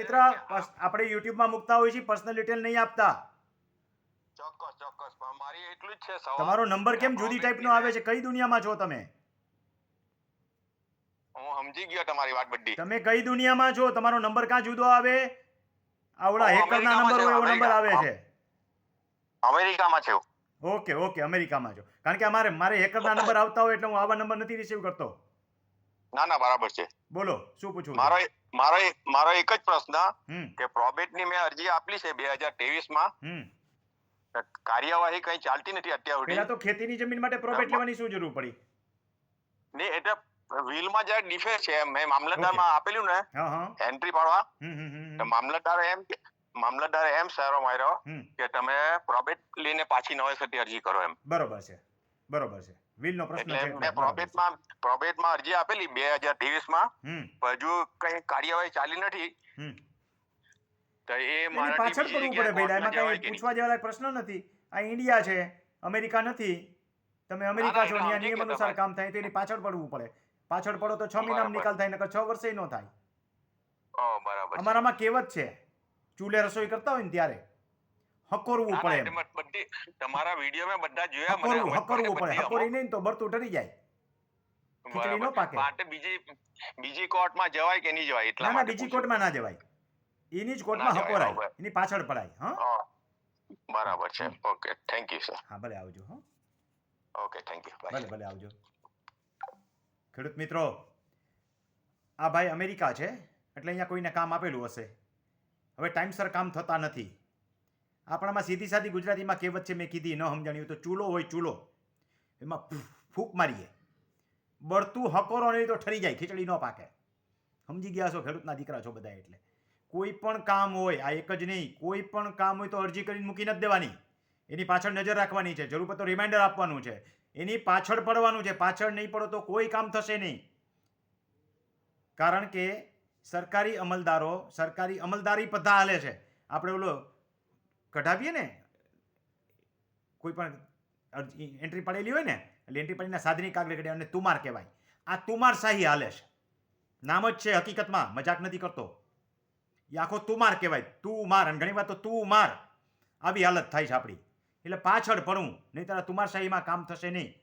મિત્ર આપણે યુટ્યુબમાં મૂકતા હોઈએ છીએ પર્સનલ ડિટેલ નહીં આપતા. ચોક્કસ ચોક્કસ. પણ મારી એટલું જ છે તમારો નંબર કેમ જુદી ટાઈપનો આવે છે? કઈ દુનિયામાં છો તમે? હું સમજી ગયો તમારી વાત બધી. તમે કઈ દુનિયામાં છો? તમારો નંબર ક્યાં જુદો આવે? આવડા હેકરના નંબર હોય એવો નંબર આવે છે. અમેરિકામાં છે. ઓકે ઓકે અમેરિકામાં છો. કારણ કે અમારે મારે હેકરના નંબર આવતા હોય એટલે હું આવા નંબર નથી રિસીવ કરતો. ના ના બરાબર છે. બોલો શું પૂછવું મારો મારો મારો એક જ પ્રશ્ન કે પ્રોબેટની મેં અરજી આપલી છે બે હજાર ત્રેવીસમાં કાર્યવાહી કઈ ચાલતી નથી અત્યાર સુધી? તો ખેતીની જમીન માટે પ્રોબેટ લેવાની શું જરૂર પડી? ને એટલે વિલમાં જયારે ડિફેક્ટ છે મેં મામલતદારમાં આપેલું ને એન્ટ્રી પાડવા. મામલતદાર એમ મામલતદારે એમ સારો માર્યો કે તમે પ્રોબેટ લઈને પાછી નવેસરથી અરજી કરો એમ. બરોબર છે. બરોબર છે. વિલનો પ્રશ્ન છે એટલે. પ્રોબેટમાં પ્રોબેટમાં અરજી આપેલી બે હજાર ત્રેવીસમાં પણ હજુ કઈ કાર્યવાહી ચાલી નથી. તો એ મારા પાછળ પડવું પડે ભાઈ એમાં કઈ પૂછવા જેવા પ્રશ્ન નથી. આ ઇન્ડિયા છે અમેરિકા નથી. તમે અમેરિકા છો ત્યાં નિયમ અનુસાર કામ થાય તો એની પાછળ પડવું પડે. પાછળ પડો તો છ મહિનામાં. નિકાલ થાય નકર છ વર્ષે નો થાય. બરાબર અમારામાં કહેવત છે ચૂલે રસોઈ કરતા હોય ને ત્યારે. હકોરવું પડે એમ. બધી તમારા વીડિયો મેં બધા જોયા હકોરવું હકોરવું પડે. હકોરી નહીં તો બરતું ટરી જાય. ખીચડી નો પાકે. માટે બીજી બીજી કોર્ટમાં જવાય કે નહીં જવાય? એટલા ના બીજી. કોર્ટમાં ના જવાય. એની જ કોર્ટમાં હકોરાય. એની પાછળ પડાય હ? હા. બરાબર છે. ઓકે થેન્ક યુ સર હા ભલે આવજો હા? ઓકે થેન્ક યુ ભલે ભલે આવજો. ખેડૂત મિત્રો આ ભાઈ અમેરિકા છે એટલે અહીંયા કોઈને કામ આપેલું હશે. હવે ટાઈમસર કામ થતા નથી. આપણામાં સીધી સાદી ગુજરાતીમાં કહેવત છે, મેં કીધી, ન સમજાણી તો ચૂલો હોય ચૂલો. એમાં ફૂંક મારીએ. બળતું હકોરો નહીં તો ઠરી જાય, ખીચડી ન પાકે. સમજી ગયા છો, ખેડૂતના દીકરા છો બધા એટલે. કોઈ પણ કામ હોય, આ એક જ નહીં, કોઈ પણ કામ હોય તો અરજી કરીને મૂકી નથી દેવાની. એની પાછળ નજર રાખવાની છે, જરૂર પડતો રિમાઇન્ડર આપવાનું છે. એની પાછળ પડવાનું છે, પાછળ નહીં પડો તો કોઈ કામ થશે નહીં. કારણ કે સરકારી અમલદારો, સરકારી અમલદારી બધા હાલે છે. આપણે ઓલો કઢાવીએ ને, કોઈ પણ એન્ટ્રી પડેલી હોય ને, એટલે એન્ટ્રી પડીને સાધની કાગળ કઢાવી અને તુમાર કહેવાય. આ તુમાર શાહી હાલે છે. નામ જ છે હકીકતમાં, મજાક નથી કરતો. એ આખો તુમાર કહેવાય. તું માર અને ઘણી વાર તો તું માર આવી હાલત થાય છે આપણી. એટલે પાછળ ભણવું નહીં તારા તુમારશાહીમાં કામ થશે નહીં.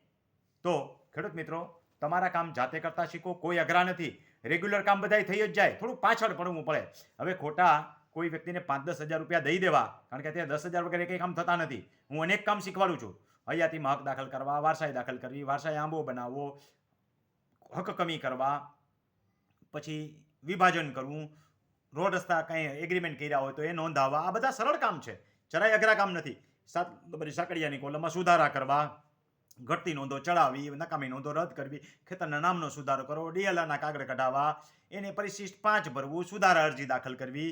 તો, ખેડૂત મિત્રો, તમારા કામ જાતે કરતા શીખો, કોઈ અઘરા નથી. રેગ્યુલર કામ બધાય થઈ જ જાય. થોડું પાછળ પડવું પડે. હવે ખોટા કોઈ વ્યક્તિને પાંચ દસ હજાર રૂપિયા દઈ દેવા, કારણ કે અત્યારે દસ હજાર વગેરે કંઈ કામ થતા નથી. હું અનેક કામ શીખવાડું છું. હયાતીમાં હક દાખલ કરવા, વારસાઈ દાખલ કરવી, વારસાઈ આંબો બનાવવો, હક કમી કરવા, પછી વિભાજન કરવું, રોડ રસ્તા કંઈ એગ્રીમેન્ટ કર્યા હોય તો એ નોંધાવવા, આ બધા સરળ કામ છે. જરાય અઘરા કામ નથી. સાત, બધી સાકડિયાની કોલમમાં સુધારા કરવા, ઘટતી નોંધો ચડાવવી, નકામી નોંધો રદ કરવી, ખેતરના નામનો સુધારો કરવો, ડીએલઆરના કાગળ કઢાવવા, એને પરિશિષ્ટ પાંચ ભરવું, સુધારા અરજી દાખલ કરવી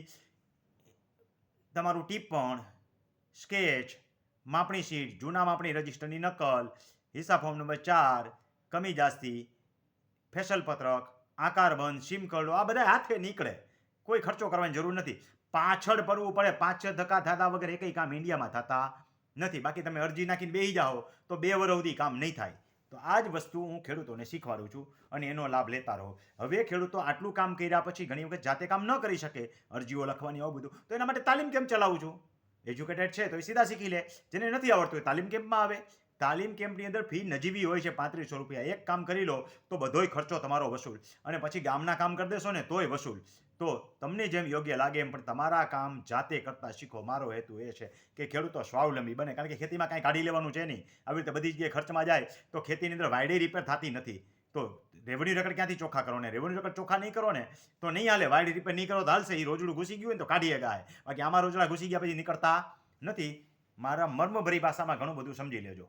તમારું ટિપ્પણ સ્કેચ, માપણી શીટ, જૂના માપણી રજિસ્ટરની નકલ, હિસાબ ફોર્મ નંબર ચાર કમી જાસ્તી ફેશલ પત્રક આકારબંધ સિમ કરડો, આ બધા હાથે નીકળે. કોઈ ખર્ચો કરવાની જરૂર નથી. પાછળ પડવું પડે. છ ધક્કા થતા વગર એકય કામ ઇન્ડિયામાં થતા નથી. બાકી તમે અરજી નાખીને બેસી જાઓ તો બે વર્ષ સુધી કામ નહીં થાય. તો આ જ વસ્તુ હું ખેડૂતોને શીખવાડું છું અને એનો લાભ લેતા રહો. હવે ખેડૂતો આટલું કામ કર્યા પછી ઘણી વખત જાતે કામ ન કરી શકે, અરજીઓ લખવાની આવું બધું. તો એના માટે તાલીમ કેમ ચલાવું છું? એજ્યુકેટેડ છે તો એ સીધા શીખી લે. જેને નથી આવડતું એ તાલીમ કેમ્પમાં આવે? તાલીમ કેમ્પની અંદર ફી નજીવી હોય છે પાંત્રીસો રૂપિયા. એક કામ કરી લો તો બધોય ખર્ચો તમારો વસૂલ. અને પછી ગામના કામ કરી દેશો ને તોય વસૂલ. તો તમને જેમ યોગ્ય લાગે એમ, પણ તમારા કામ જાતે કરતા શીખો. મારો હેતુ એ છે કે ખેડૂતો સ્વાવલંબી બને. કારણ કે ખેતીમાં કાંઈ કાઢી લેવાનું છે નહીં. આવી રીતે બધી જગ્યાએ ખર્ચમાં જાય, તો ખેતીની અંદર વાયડે રિપેર થતી નથી. તો રેવન્યુ રેકર્ડ ક્યાંથી ચોખ્ખા કરો ને? રેવન્યુ રેકર્ડ ચોખ્ખા નહીં કરો ને, તો નહીં હાલે. વાયડ રિપેર નહીં કરો તો હાલશે. એ રોજડું ઘૂસી ગયું હોય તો કાઢીએ ગાય. બાકી આમાં રોજડા ઘૂસી ગયા પછી નીકળતા નથી. મારા મર્મભરી ભાષામાં ઘણું બધું સમજી લેજો.